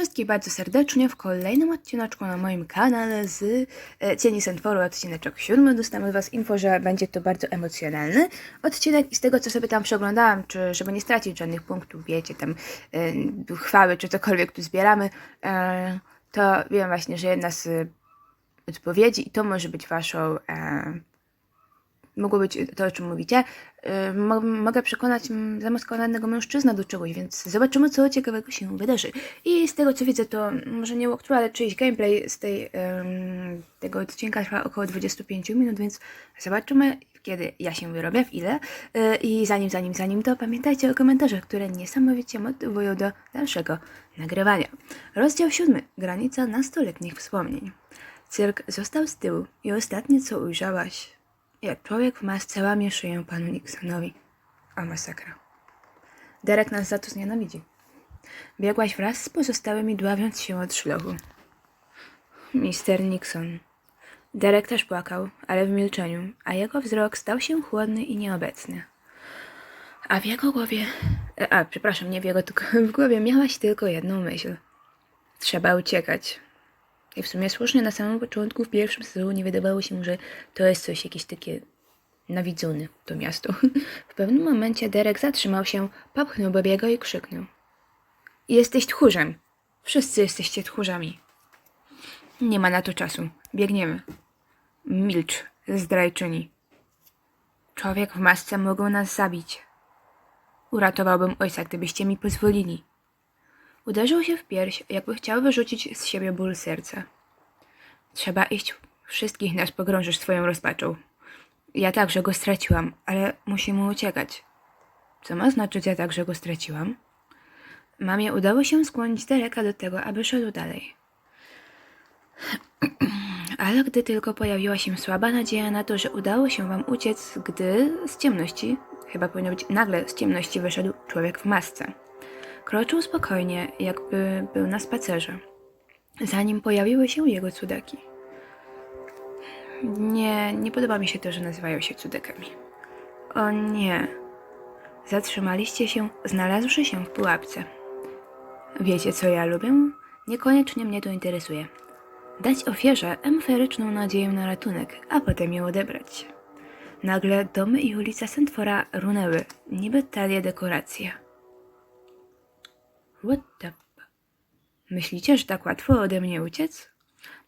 wszystkich bardzo serdecznie w kolejnym odcineczku na moim kanale z e, Cieni Sentworu, odcineczek siódmy. Dostałem Was info, że będzie to bardzo emocjonalny odcinek i z tego, co sobie tam przeglądałam, czy żeby nie stracić żadnych punktów, wiecie, tam e, chwały, czy cokolwiek tu zbieramy, e, to wiem właśnie, że jedna z odpowiedzi i to może być Waszą... E, mogło być to, o czym mówicie, mogę przekonać zamaskowanego mężczyznę do czegoś, więc zobaczymy, co ciekawego się wydarzy. I z tego, co widzę, to może nie walkthrough, ale czyjś gameplay z tej, ym, tego odcinka trwa około 25 minut, więc zobaczymy, kiedy ja się wyrobię, w ile. Yy, I zanim, zanim, zanim to, pamiętajcie o komentarzach, które niesamowicie motywują do dalszego nagrywania. Rozdział 7. Granica nastoletnich wspomnień. Cyrk został z tyłu i ostatnie, co ujrzałaś, jak człowiek w masce łamie szyję panu Nixonowi. A masakra. Derek nas za to znienawidzi. Biegłaś wraz z pozostałymi, dławiąc się od szlochu. Mister Nixon. Derek też płakał, ale w milczeniu, a jego wzrok stał się chłodny i nieobecny. A w jego głowie... e, A, przepraszam, nie w jego, tylko w głowie miałaś tylko jedną myśl. Trzeba uciekać. I w sumie słusznie na samym początku, w pierwszym sezonie wydawało się, że to jest coś jakieś takie nawidzone, to miasto. W pewnym momencie Derek zatrzymał się, popchnął Bobiego i krzyknął. Jesteś tchórzem. Wszyscy jesteście tchórzami. Nie ma na to czasu. Biegniemy. Milcz, zdrajczyni. Człowiek w masce mógł nas zabić. Uratowałbym ojca, gdybyście mi pozwolili. Uderzył się w pierś, jakby chciał wyrzucić z siebie ból serca. Trzeba iść. Wszystkich nas pogrążysz swoją rozpaczą. Ja także go straciłam, ale musimy uciekać. Co ma znaczyć, ja także go straciłam? Mamie udało się skłonić Dereka do tego, aby szedł dalej. Ale gdy tylko pojawiła się słaba nadzieja na to, że udało się wam uciec, gdy z ciemności, chyba powinno być nagle z ciemności wyszedł człowiek w masce. Kroczył spokojnie, jakby był na spacerze, zanim pojawiły się jego cudaki. Nie, nie podoba mi się to, że nazywają się cudekami. O nie. Zatrzymaliście się, znalazłszy się w pułapce. Wiecie, co ja lubię? Niekoniecznie mnie to interesuje. Dać ofierze emeryczną nadzieję na ratunek, a potem ją odebrać. Nagle domy i ulica Sentfora runęły, niby talie dekoracje. What the... Myślicie, że tak łatwo ode mnie uciec?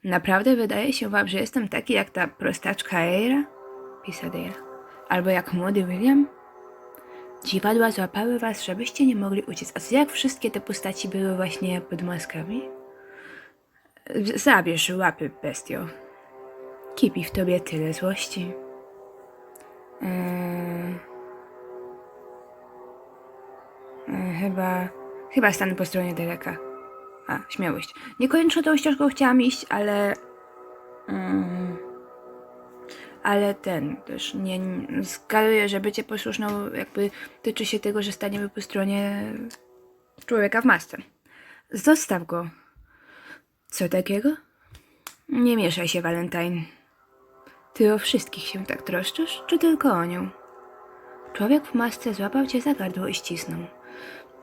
Naprawdę wydaje się wam, że jestem taki jak ta prostaczka Eira? Pisał Dale. Albo jak młody William? Dziwadła złapały was, żebyście nie mogli uciec. A co jak wszystkie te postaci były właśnie pod maskami? Zabierz łapy, bestio. Kipi w tobie tyle złości. Eee... Eee, chyba... Chyba stanę po stronie Dereka. A, śmiałość. Niekoniecznie tą ścieżką chciałam iść, ale... Mm, ale ten też nie... nie- Zgaduję, że bycie posłuszną jakby tyczy się tego, że staniemy po stronie człowieka w masce. Zostaw go. Co takiego? Nie mieszaj się, Valentine. Ty o wszystkich się tak troszczysz, czy tylko o nią? Człowiek w masce złapał cię za gardło i ścisnął.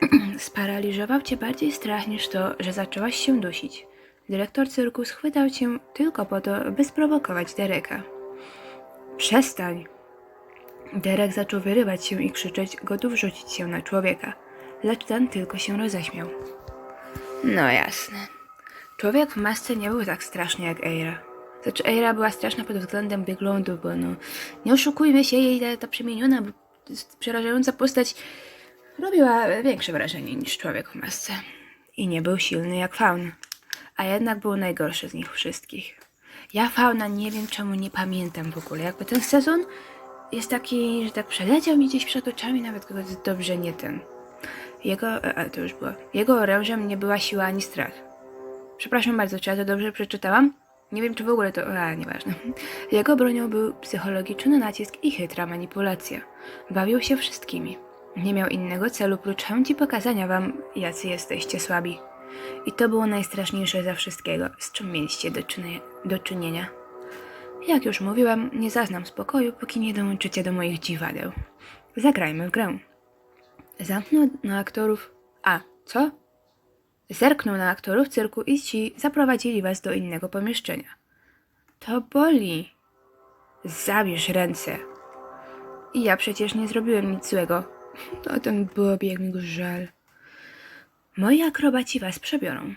Sparaliżował cię bardziej strach niż to, że zaczęłaś się dusić. Dyrektor cyrku schwytał cię tylko po to, by sprowokować Dereka. Przestań! Derek zaczął wyrywać się i krzyczeć, gotów rzucić się na człowieka, lecz ten tylko się roześmiał. No jasne. Człowiek w masce nie był tak straszny jak Eira. Znaczy Eira była straszna pod względem wyglądu, bo no, nie oszukujmy się, jej ta, przemieniona, przerażająca postać robiła większe wrażenie niż człowiek w masce. I nie był silny jak faun, a jednak był najgorszy z nich wszystkich. Ja fauna nie wiem czemu nie pamiętam w ogóle. Jakby ten sezon jest taki, że tak przeleciał mi gdzieś przed oczami, nawet go dobrze nie ten. Jego, a, a, to już było. Jego orężem nie była siła ani strach. Przepraszam bardzo, czy ja to dobrze przeczytałam? Nie wiem, czy w ogóle to. A, nieważne. Jego bronią był psychologiczny nacisk i chytra manipulacja. Bawił się wszystkimi. Nie miał innego celu prócz chęci pokazania wam, jacy jesteście słabi. I to było najstraszniejsze ze wszystkiego, z czym mieliście do, czyny- do czynienia. Jak już mówiłam, nie zaznam spokoju, póki nie dołączycie do moich dziwadeł. Zagrajmy w grę. Zamknął na aktorów. A, co? Zerknął na aktorów cyrku i ci zaprowadzili was do innego pomieszczenia. To boli. Zabierz ręce. I ja przecież nie zrobiłem nic złego. O ten Bobby, jak mi go żal. Moi akrobaci was przebiorą.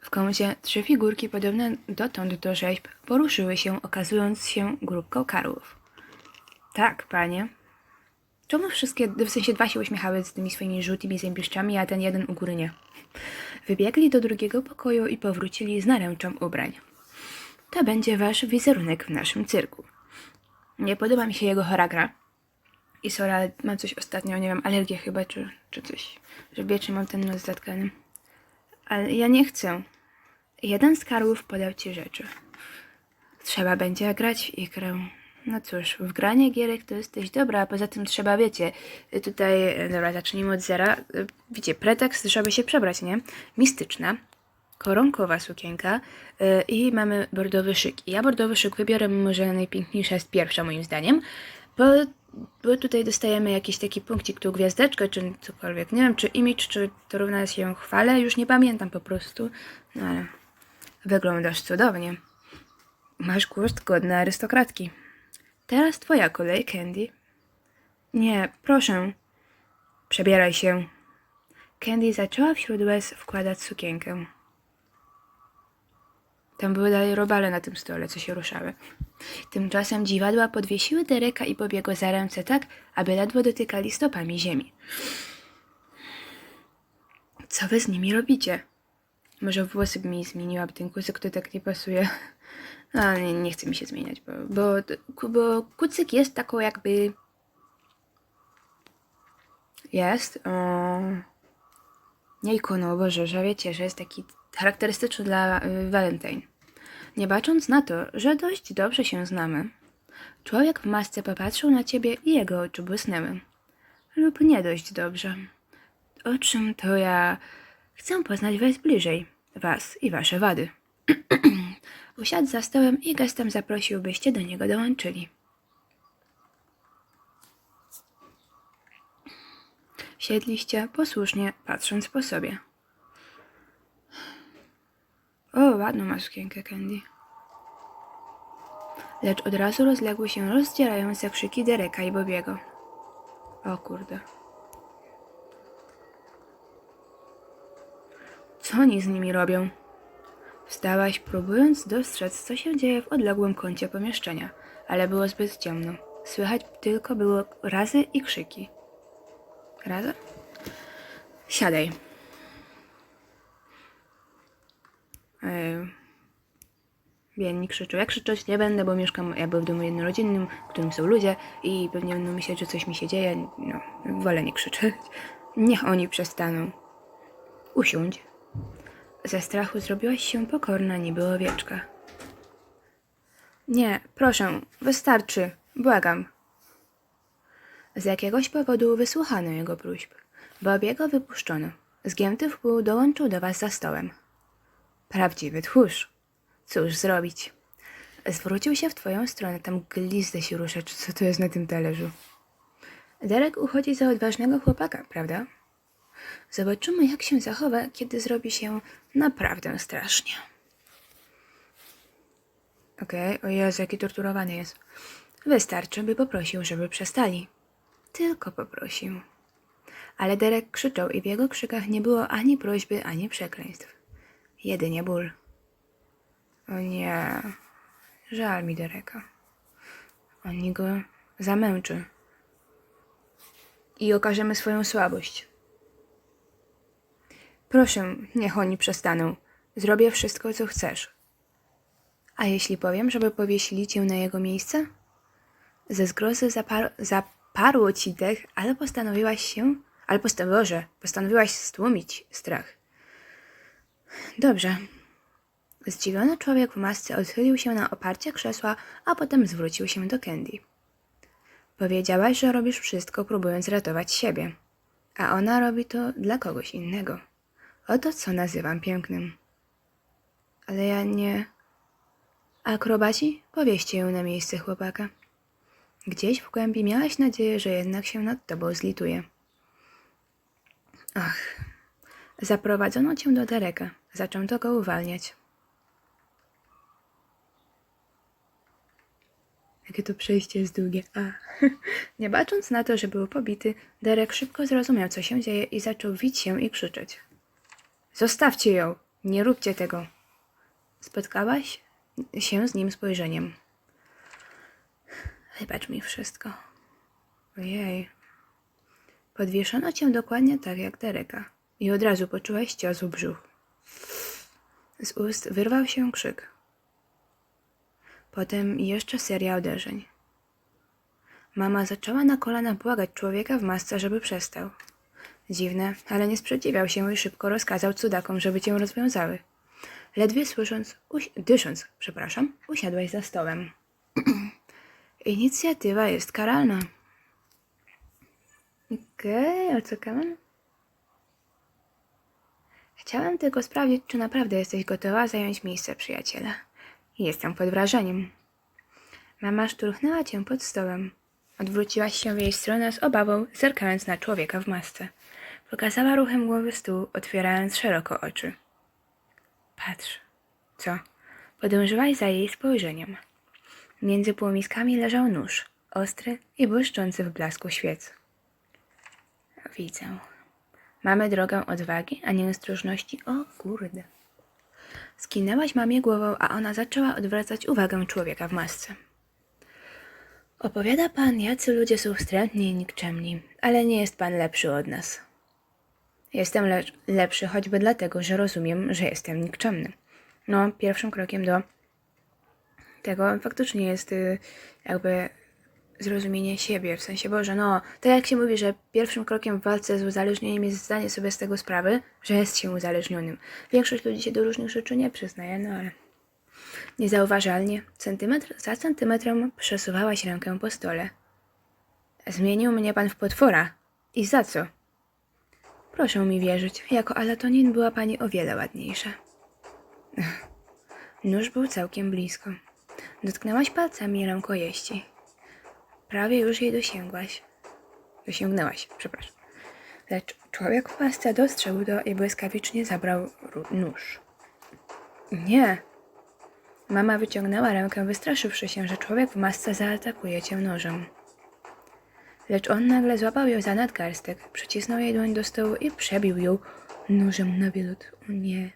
W kącie trzy figurki podobne dotąd do rzeźb poruszyły się, okazując się grupką karłów. Tak, panie. Czemu wszystkie, w sensie dwa się uśmiechały z tymi swoimi żółtymi zębiszczami, a ten jeden u góry nie? Wybiegli do drugiego pokoju i powrócili z naręczą ubrań. To będzie wasz wizerunek w naszym cyrku. Nie podoba mi się jego charagra. I Sora, mam coś ostatnio, nie wiem, alergię chyba, czy, czy coś. Że wiecznie mam ten nos zatkany. Ale ja nie chcę. Jeden z karłów podał ci rzeczy. Trzeba będzie grać w ikrę. No cóż, w granie gierek to jesteś dobra, a poza tym trzeba, wiecie, tutaj, dobra, zacznijmy od zera. Wiecie, pretekst, żeby się przebrać, nie? Mistyczna, koronkowa sukienka e, i mamy bordowy szyk. Ja bordowy szyk wybiorę, mimo że najpiękniejsza jest pierwsza moim zdaniem, bo, bo tutaj dostajemy jakiś taki punkcik, tu gwiazdeczkę, czy cokolwiek. Nie wiem, czy image, czy to równa się chwale, już nie pamiętam po prostu, no ale wyglądasz cudownie. Masz gust godny arystokratki. Teraz twoja kolej, Candy. Nie, proszę. Przebieraj się. Candy zaczęła wśród łez wkładać sukienkę. Tam były dalej robale na tym stole, co się ruszały. Tymczasem dziwadła podwiesiły Dereka i pobiegły za ręce tak, aby ledwo dotykali stopami ziemi. Co wy z nimi robicie? Może włosy mi zmieniła, bo ten kucyk to tak nie pasuje. A nie, nie chce mi się zmieniać, bo, bo, bo kucyk jest taką jakby... Jest. O... Nie ikoną, Boże, że wiecie, że jest taki charakterystyczny dla y, Valentine. Nie bacząc na to, że dość dobrze się znamy, człowiek w masce popatrzył na ciebie i jego oczy błysnęły. Lub nie dość dobrze. O czym to ja chcę poznać was bliżej, was i wasze wady. Usiadł za stołem i gestem zaprosił, byście do niego dołączyli. Siedliście posłusznie, patrząc po sobie. O, ładną masz sukienkę, Candy. Lecz od razu rozległy się rozdzierające krzyki Dereka i Bobiego. O kurde. Co oni z nimi robią? Wstałaś, próbując dostrzec, co się dzieje w odległym kącie pomieszczenia, ale było zbyt ciemno. Słychać tylko było razy i krzyki. Razy? Siadaj. Ej. Bienni krzyczą. Ja krzyczeć nie będę, bo mieszkam jakby w domu jednorodzinnym, w którym są ludzie i pewnie będą myśleć, że coś mi się dzieje. No, wolę nie krzyczeć. Niech oni przestaną. Usiądź. Ze strachu zrobiłaś się pokorna, niby owieczka. Nie, proszę, wystarczy, błagam. Z jakiegoś powodu wysłuchano jego próśb. Bobiego wypuszczono. Zgięty w pół dołączył do was za stołem. Prawdziwy tchórz. Cóż zrobić? Zwrócił się w twoją stronę, tam glizdę się rusza, czy co to jest na tym talerzu. Derek uchodzi za odważnego chłopaka, prawda? Zobaczymy, jak się zachowa, kiedy zrobi się naprawdę strasznie. Okej, o Jezu, jaki torturowany jest. Wystarczy, by poprosił, żeby przestali. Tylko poprosił. Ale Derek krzyczał i w jego krzykach nie było ani prośby, ani przekleństw. Jedynie ból. O nie, żal mi Dereka. Oni go zamęczy. I okażemy swoją słabość. Proszę, niech oni przestaną. Zrobię wszystko, co chcesz. A jeśli powiem, żeby powiesili cię na jego miejsce? Ze zgrozy zapar zaparło ci dech, ale postanowiłaś się, ale posta Boże, postanowiłaś stłumić strach. Dobrze. Zdziwiony człowiek w masce odchylił się na oparcie krzesła, a potem zwrócił się do Candy. Powiedziałaś, że robisz wszystko, próbując ratować siebie, a ona robi to dla kogoś innego. Oto co nazywam pięknym. Ale ja nie. Akrobaci, powieście ją na miejsce chłopaka. Gdzieś w głębi miałaś nadzieję, że jednak się nad tobą zlituje. Ach, Zaprowadzono cię do Dereka. Zaczęto go uwalniać. Jakie to przejście jest długie. A. Nie bacząc na to, że był pobity, Derek szybko zrozumiał, co się dzieje i zaczął wić się i krzyczeć. Zostawcie ją! Nie róbcie tego! Spotkałaś się z nim spojrzeniem. Wybacz mi wszystko. Ojej. Podwieszono cię dokładnie tak jak Dereka i od razu poczułeś cios w brzuch. Z ust wyrwał się krzyk. Potem jeszcze seria uderzeń. Mama zaczęła na kolana błagać człowieka w masce, żeby przestał. Dziwne, ale nie sprzeciwiał się i szybko rozkazał cudakom, żeby cię rozwiązały. Ledwie słysząc, dysząc, przepraszam, usiadłeś za stołem. Inicjatywa jest karalna. Okej, okay, czekamy. Chciałem tylko sprawdzić, czy naprawdę jesteś gotowa zająć miejsce przyjaciela. Jestem pod wrażeniem. Mama szturchnęła cię pod stołem. Odwróciłaś się w jej stronę z obawą, zerkając na człowieka w masce. Pokazała ruchem głowy stół, otwierając szeroko oczy. Patrz. Co? Podążyłaś za jej spojrzeniem. Między półmiskami leżał nóż, ostry i błyszczący w blasku świec. Widzę. Mamy drogę odwagi, a nie ostrożności. O kurde. Skinęłaś mamie głową, a ona zaczęła odwracać uwagę człowieka w masce. Opowiada pan, jacy ludzie są wstrętni i nikczemni, ale nie jest pan lepszy od nas. Jestem le- lepszy choćby dlatego, że rozumiem, że jestem nikczemny. No, pierwszym krokiem do tego faktycznie jest y, jakby zrozumienie siebie, w sensie Boże, no, tak jak się mówi, że pierwszym krokiem w walce z uzależnieniem jest zdanie sobie z tego sprawy, że jest się uzależnionym. Większość ludzi się do różnych rzeczy nie przyznaje, no ale niezauważalnie, centymetr za centymetrem przesuwałaś rękę po stole. Zmienił mnie pan w potwora. I za co? Proszę mi wierzyć, jako alatonin była pani o wiele ładniejsza. Nóż był całkiem blisko. Dotknęłaś palcami rękojeści. Prawie już jej dosięgłaś. Dosięgnęłaś, przepraszam. Lecz człowiek w masce dostrzegł to i błyskawicznie zabrał nóż. Nie. Mama wyciągnęła rękę, wystraszywszy się, że człowiek w masce zaatakuje cię nożem. Lecz on nagle złapał ją za nadgarstek, przycisnął jej dłoń do stołu i przebił ją nożem na wylot. O nie.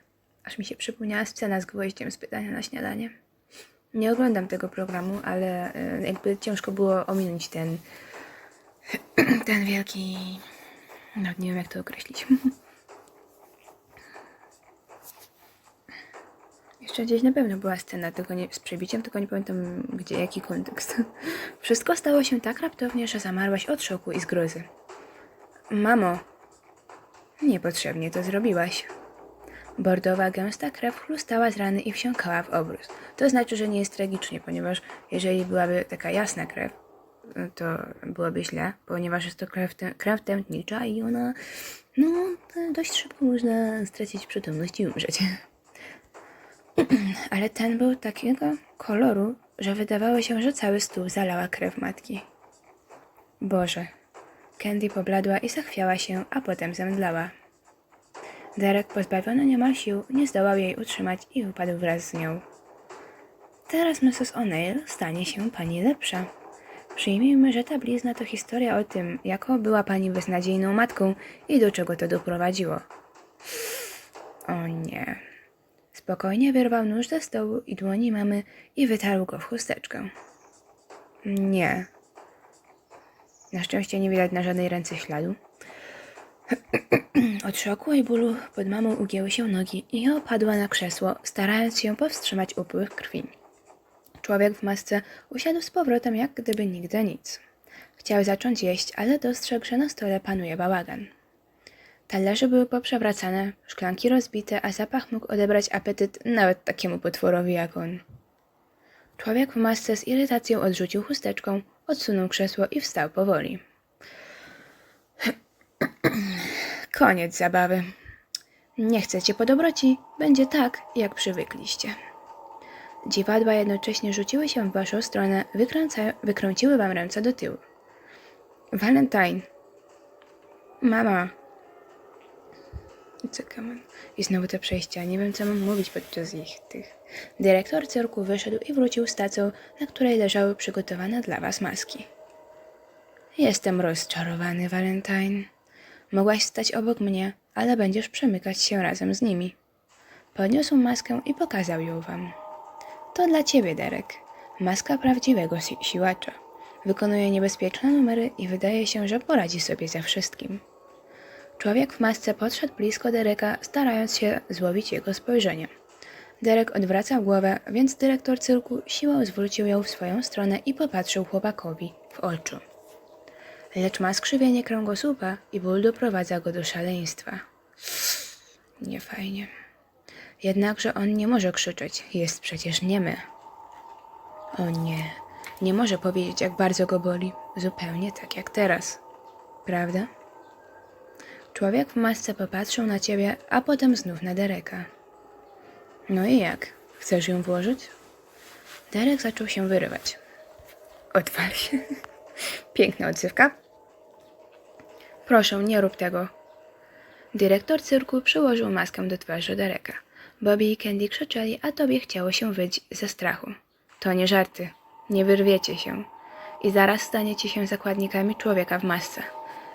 Aż mi się przypomniała scena z gwoździem z pytania na śniadanie. Nie oglądam tego programu, ale e, jakby ciężko było ominąć ten ten wielki... Nawet nie wiem jak to określić. Jeszcze gdzieś na pewno była scena tego nie, z przebiciem, tylko nie pamiętam gdzie, jaki kontekst. Wszystko stało się tak raptownie, że zamarłaś od szoku i zgrozy. Mamo, niepotrzebnie to zrobiłaś. Bordowa, gęsta krew chlustała z rany i wsiąkała w obrus. To znaczy, że nie jest tragicznie, ponieważ jeżeli byłaby taka jasna krew, to byłoby źle, ponieważ jest to krew, tę- krew tętnicza i ona, no, dość szybko można stracić przytomność i umrzeć. Ale ten był takiego koloru, że wydawało się, że cały stół zalała krew matki. Boże. Candy pobladła i zachwiała się, a potem zemdlała. Derek, pozbawiony niemal sił, nie zdołał jej utrzymać i upadł wraz z nią. Teraz Mrs. O'Neill stanie się pani lepsza. Przyjmijmy, że ta blizna to historia o tym, jaką była pani beznadziejną matką i do czego to doprowadziło. O nie. Spokojnie wyrwał nóż ze stołu i dłoni mamy i wytarł go w chusteczkę. Nie. Na szczęście nie widać na żadnej ręce śladu. Od szoku i bólu pod mamą ugięły się nogi i opadła na krzesło, starając się powstrzymać upływ krwi. Człowiek w masce usiadł z powrotem jak gdyby nigdy nic. Chciał zacząć jeść, ale dostrzegł, że na stole panuje bałagan. Talerze były poprzewracane, szklanki rozbite, a zapach mógł odebrać apetyt nawet takiemu potworowi jak on. Człowiek w masce z irytacją odrzucił chusteczką, odsunął krzesło i wstał powoli. Koniec zabawy. Nie chcecie po dobroci, będzie tak, jak przywykliście. Dziwadła jednocześnie rzuciły się w waszą stronę, wykręciły wam ręce do tyłu. Valentine. Mama. I czekamy. I znowu te przejścia. Nie wiem, co mam mówić podczas ich tych. Dyrektor cyrku wyszedł i wrócił z tacą, na której leżały przygotowane dla was maski. Jestem rozczarowany, Valentine. Mogłaś stać obok mnie, ale będziesz przemykać się razem z nimi. Podniósł maskę i pokazał ją wam. To dla ciebie, Derek. Maska prawdziwego si- siłacza. Wykonuje niebezpieczne numery i wydaje się, że poradzi sobie ze wszystkim. Człowiek w masce podszedł blisko Dereka, starając się złowić jego spojrzenie. Derek odwracał głowę, więc dyrektor cyrku siłą zwrócił ją w swoją stronę i popatrzył chłopakowi w oczy. Lecz ma skrzywienie kręgosłupa i ból doprowadza go do szaleństwa. Niefajnie. Jednakże on nie może krzyczeć, jest przecież niemy. O nie, nie może powiedzieć, jak bardzo go boli, zupełnie tak jak teraz. Prawda? Człowiek w masce popatrzył na ciebie, a potem znów na Dereka. No i jak? Chcesz ją włożyć? Derek zaczął się wyrywać. Odwal się. Piękna odzywka. Proszę, nie rób tego. Dyrektor cyrku przyłożył maskę do twarzy Dereka. Bobby i Candy krzyczeli, a tobie chciało się wyć ze strachu. To nie żarty. Nie wyrwiecie się. I zaraz staniecie się zakładnikami człowieka w masce.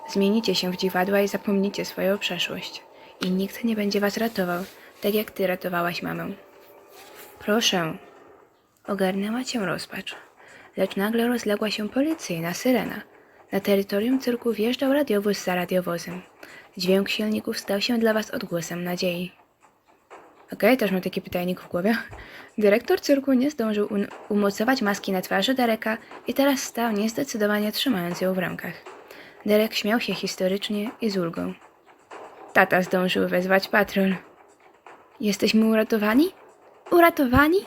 Zmienicie się w dziwadła i zapomnicie swoją przeszłość. I nikt nie będzie was ratował, tak jak ty ratowałaś mamę. Proszę. Ogarnęła cię rozpacz. Lecz nagle rozległa się policyjna syrena. Na terytorium cyrku wjeżdżał radiowóz za radiowozem. Dźwięk silników stał się dla was odgłosem nadziei. Okej, też mam taki pytajnik w głowie. Dyrektor cyrku nie zdążył umocować maski na twarzy Dereka i teraz stał niezdecydowanie trzymając ją w rękach. Derek śmiał się historycznie i z ulgą. Tata zdążył wezwać patrol. Jesteśmy uratowani? Uratowani?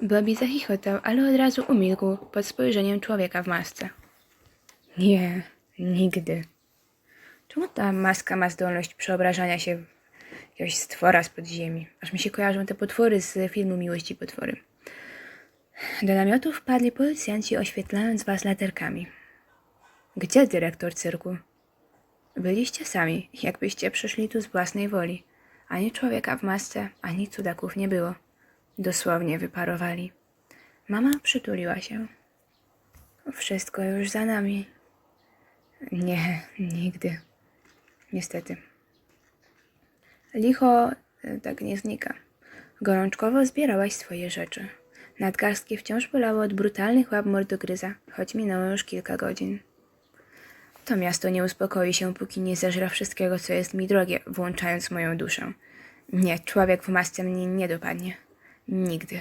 Bobby zachichotał, ale od razu umilkł pod spojrzeniem człowieka w masce. Nie, nigdy. Czemu ta maska ma zdolność przeobrażania się w jakiegoś stwora z podziemi? Aż mi się kojarzą te potwory z filmu Miłości Potwory. Do namiotu wpadli policjanci oświetlając was latarkami. Gdzie dyrektor cyrku? Byliście sami, jakbyście przyszli tu z własnej woli. Ani człowieka w masce, ani cudaków nie było. Dosłownie wyparowali. Mama przytuliła się. Wszystko już za nami. Nie, nigdy. Niestety. Licho e, tak nie znika. Gorączkowo zbierałaś swoje rzeczy. Nadgarstki wciąż bolały od brutalnych łap mordogryza, choć minęło już kilka godzin. To miasto nie uspokoi się, póki nie zeżre wszystkiego, co jest mi drogie, włączając moją duszę. Nie, człowiek w masce mnie nie dopadnie. Nigdy.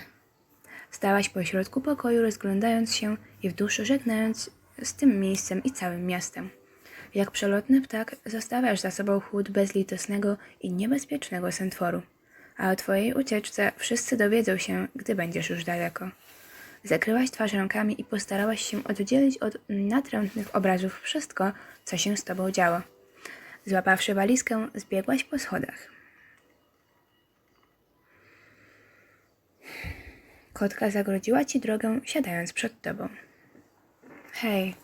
Stałaś pośrodku pokoju, rozglądając się i w duszy żegnając z tym miejscem i całym miastem. Jak przelotny ptak zostawiasz za sobą chłód bezlitosnego i niebezpiecznego sentworu. A o twojej ucieczce wszyscy dowiedzą się, gdy będziesz już daleko. Zakryłaś twarz rękami i postarałaś się oddzielić od natrętnych obrazów wszystko, co się z tobą działo. Złapawszy walizkę, zbiegłaś po schodach. Kotka zagrodziła ci drogę, siadając przed tobą. Hej.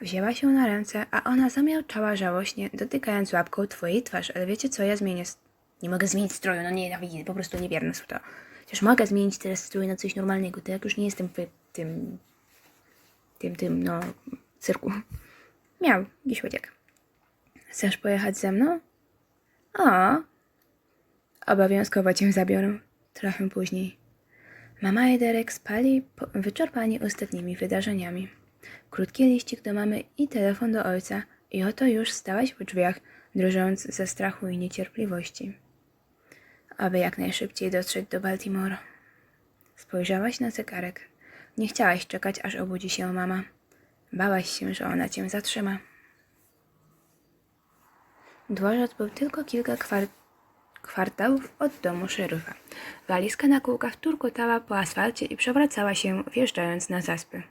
Wzięła się na ręce, a ona zamiałczała żałośnie, dotykając łapką twojej twarz. Ale wiecie co, ja zmienię... Nie mogę zmienić stroju, no nie, nie, po prostu niewierne są to. Chociaż mogę zmienić teraz strój na coś normalnego, to jak już nie jestem w tym... tym, tym, no... cyrku. Miał, jakiś łydziek. Chcesz pojechać ze mną? O, obowiązkowo cię zabiorę. Trochę później. Mama i Derek spali wyczerpani ostatnimi wydarzeniami. Krótki liścik do mamy i telefon do ojca i oto już stałaś w drzwiach, drżąc ze strachu i niecierpliwości. Aby jak najszybciej dotrzeć do Baltimore. Spojrzałaś na zegarek. Nie chciałaś czekać, aż obudzi się mama. Bałaś się, że ona cię zatrzyma. Dworzec był tylko kilka kwar- kwartałów od domu szeryfa. Walizka na kółkach turkotała po asfalcie i przewracała się, wjeżdżając na zaspy.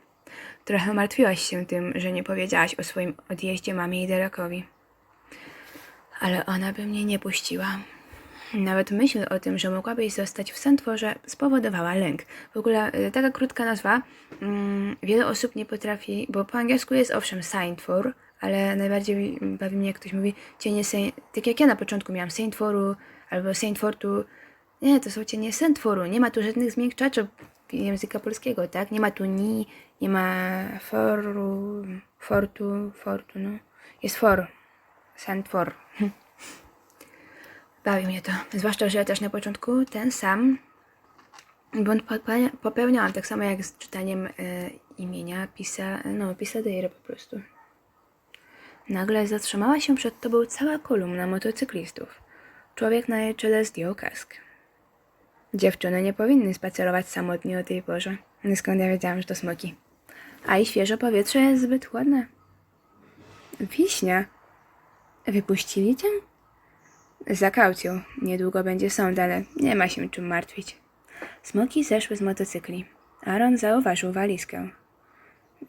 Trochę martwiłaś się tym, że nie powiedziałaś o swoim odjeździe mamie i Derekowi. Ale ona by mnie nie puściła. Nawet myśl o tym, że mogłabyś zostać w Sentworze spowodowała lęk. W ogóle y, taka krótka nazwa. Mm, wiele osób nie potrafi, bo po angielsku jest owszem Saintfor, ale najbardziej bawi mnie, jak ktoś mówi cienie Saint... Tak jak ja na początku miałam Saint Foru albo Saint Fortu. Nie, to są cienie Saint Foru. Nie ma tu żadnych zmiękczaczy języka polskiego, tak? Nie ma tu ni, nie ma foru, fortu, fortu, no. Jest for. Saint For. Bawi mnie to. Zwłaszcza, że ja też na początku ten sam błąd popełnia- popełniałam, tak samo jak z czytaniem e, imienia Pisa, no Pisadeira po prostu. Nagle zatrzymała się przed tobą cała kolumna motocyklistów. Człowiek na jej czele zdjął kask. Dziewczyny nie powinny spacerować samotnie o tej porze. No Skąd ja wiedziałam, że to smoki. A i świeże powietrze jest zbyt chłodne. Wiśnia. Wypuścili cię? Za kaucją. Niedługo będzie sąd, ale nie ma się czym martwić. Smoki zeszły z motocykli. Aaron zauważył walizkę.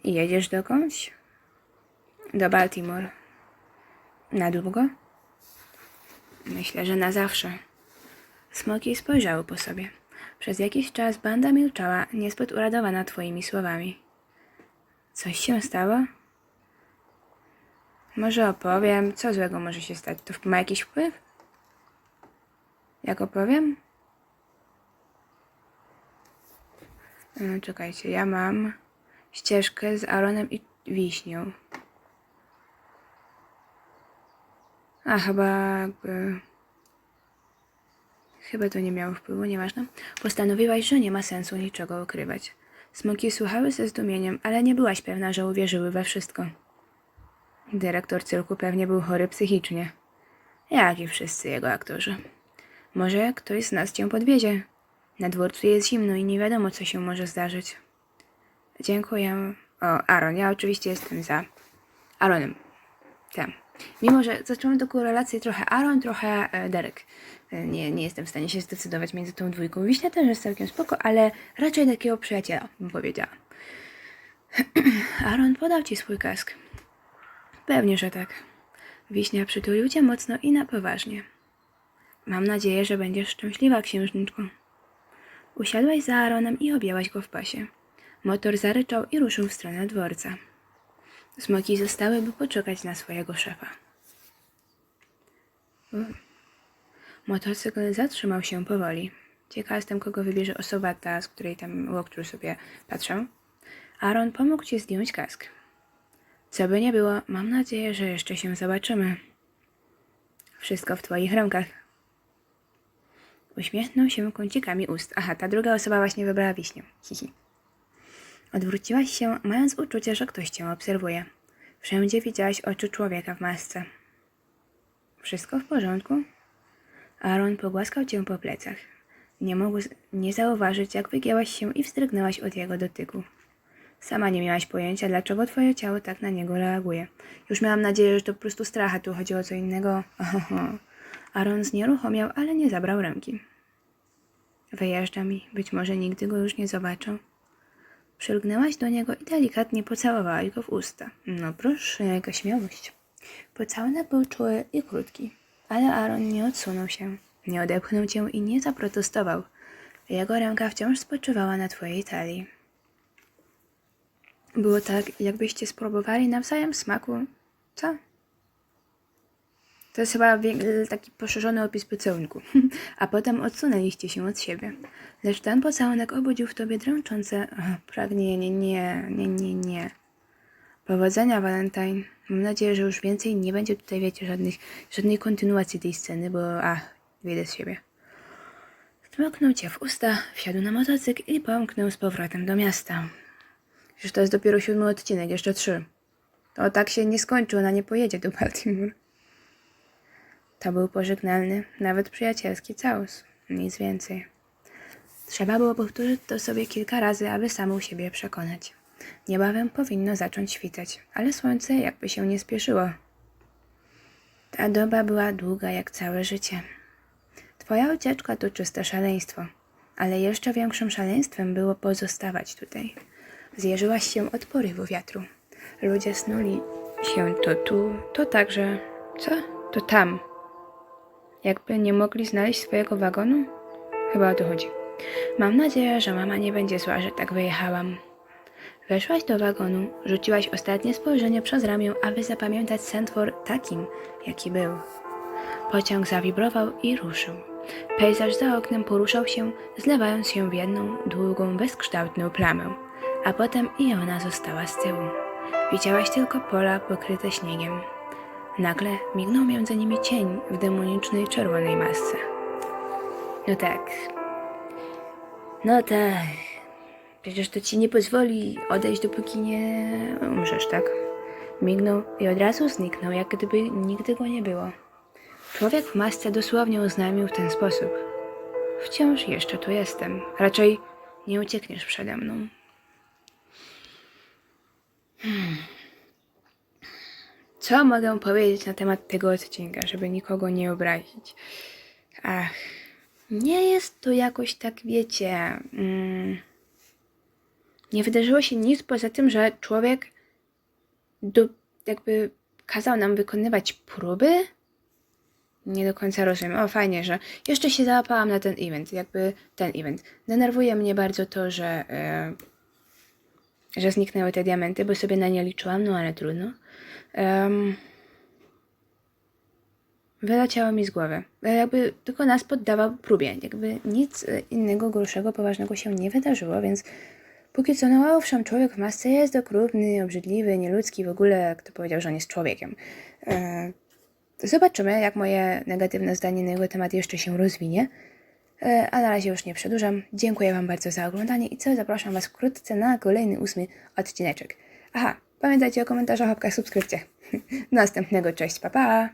Jedziesz dokądś? Do Baltimore. Na długo? Myślę, że na zawsze. Smoki spojrzały po sobie. Przez jakiś czas banda milczała, niezbyt uradowana twoimi słowami. Coś się stało? Może opowiem, co złego może się stać. To ma jakiś wpływ? Jak opowiem? E, Czekajcie, ja mam ścieżkę z Aaronem i wiśnią. A chyba jakby... Chyba to nie miało wpływu, nieważne. Postanowiłaś, że nie ma sensu niczego ukrywać. Smoki słuchały ze zdumieniem, ale nie byłaś pewna, że uwierzyły we wszystko. Dyrektor cyrku pewnie był chory psychicznie. Jak i wszyscy jego aktorzy. Może ktoś z nas cię podwiezie. Na dworcu jest zimno i nie wiadomo, co się może zdarzyć. Dziękuję. O, Aaron, ja oczywiście jestem za Aaronem. Tak. Mimo, że zacząłem do korelacji trochę Aaron, trochę e, Derek. E, Nie, nie jestem w stanie się zdecydować między tą dwójką. Wiśnia też jest całkiem spoko, ale raczej takiego przyjaciela, bym powiedziała. Aaron podał ci swój kask. Pewnie, że tak. Wiśnia przytulił cię mocno i na poważnie. Mam nadzieję, że będziesz szczęśliwa, księżniczko. Usiadłaś za Aaronem i objęłaś go w pasie. Motor zaryczał i ruszył w stronę dworca. Smoki zostały, by poczekać na swojego szefa. Motocykl zatrzymał się powoli. Ciekaw jestem, kogo wybierze osoba ta, z której tam walkthrough sobie patrzę. Aaron pomógł ci zdjąć kask. Co by nie było, mam nadzieję, że jeszcze się zobaczymy. Wszystko w twoich rękach. Uśmiechnął się kącikami ust. Aha, ta druga osoba właśnie wybrała wiśnię. Hihi. Odwróciłaś się, mając uczucie, że ktoś cię obserwuje. Wszędzie widziałaś oczy człowieka w masce. Wszystko w porządku? Aaron pogłaskał cię po plecach. Nie mógł nie zauważyć, jak wygięłaś się i wzdrygnęłaś od jego dotyku. Sama nie miałaś pojęcia, dlaczego twoje ciało tak na niego reaguje. Już miałam nadzieję, że to po prostu strach, a tu chodzi o co innego. Ohoho. Aaron znieruchomiał, ale nie zabrał ręki. Wyjeżdża mi, być może nigdy go już nie zobaczę. Przylgnęłaś do niego i delikatnie pocałowałaś go w usta. No proszę, jaka śmiałość. Pocałunek był czuły i krótki, ale Aaron nie odsunął się, nie odepchnął cię i nie zaprotestował. Jego ręka wciąż spoczywała na twojej talii. Było tak, jakbyście spróbowali nawzajem smaku. Co? To jest chyba taki poszerzony opis pocałunku. A potem odsunęliście się od siebie. Lecz ten pocałunek obudził w tobie dręczące ach, pragnienie. Nie, nie, nie, nie. Powodzenia, Valentine. Mam nadzieję, że już więcej nie będzie tutaj, wiecie, żadnych, żadnej kontynuacji tej sceny, bo ach, wyjdę z siebie. Smoknął cię w usta, wsiadł na motocykl i pomknął z powrotem do miasta. Przecież to jest dopiero siódmy odcinek, jeszcze trzy. To tak się nie skończy, ona nie pojedzie do Baltimore. To był pożegnalny, nawet przyjacielski całus. Nic więcej. Trzeba było powtórzyć to sobie kilka razy, aby samą siebie przekonać. Niebawem powinno zacząć świtać, ale słońce jakby się nie spieszyło. Ta doba była długa jak całe życie. Twoja ucieczka to czyste szaleństwo, ale jeszcze większym szaleństwem było pozostawać tutaj. Zjeżyłaś się od porywu wiatru. Ludzie snuli się to tu, to także. Co? To tam. Jakby nie mogli znaleźć swojego wagonu? Chyba o to chodzi. Mam nadzieję, że mama nie będzie zła, że tak wyjechałam. Weszłaś do wagonu, rzuciłaś ostatnie spojrzenie przez ramię, aby zapamiętać Sandfor takim, jaki był. Pociąg zawibrował i ruszył. Pejzaż za oknem poruszał się, zlewając się w jedną długą, bezkształtną plamę, a potem i ona została z tyłu. Widziałaś tylko pola pokryte śniegiem. Nagle mignął między nimi cień w demonicznej czerwonej masce. No tak. No tak. Przecież to ci nie pozwoli odejść, dopóki nie umrzesz, tak? Mignął i od razu zniknął, jak gdyby nigdy go nie było. Człowiek w masce dosłownie oznajmił w ten sposób. Wciąż jeszcze tu jestem. Raczej nie uciekniesz przede mną. Hmm. Co mogę powiedzieć na temat tego odcinka, żeby nikogo nie obrazić? Ach, nie jest to jakoś tak, wiecie. Mm, nie wydarzyło się nic poza tym, że człowiek do, jakby kazał nam wykonywać próby. Nie do końca rozumiem. O, fajnie, że jeszcze się załapałam na ten event. Jakby ten event. Denerwuje mnie bardzo to, że, e, że zniknęły te diamenty, bo sobie na nie liczyłam, no ale trudno. Em, wyleciało mi z głowy. E, Jakby tylko nas poddawał próbie. Jakby nic e, innego gorszego, poważnego się nie wydarzyło, więc póki co, no owszem, człowiek w masce jest okrutny, obrzydliwy, nieludzki, w ogóle kto powiedział, że on jest człowiekiem. E, Zobaczymy, jak moje negatywne zdanie na jego temat jeszcze się rozwinie. A na razie już nie przedłużam. Dziękuję Wam bardzo za oglądanie i co, zapraszam Was wkrótce na kolejny ósmy odcineczek. Aha, pamiętajcie o komentarzach, łapkach, subskrypcjach. Do następnego, cześć, pa pa!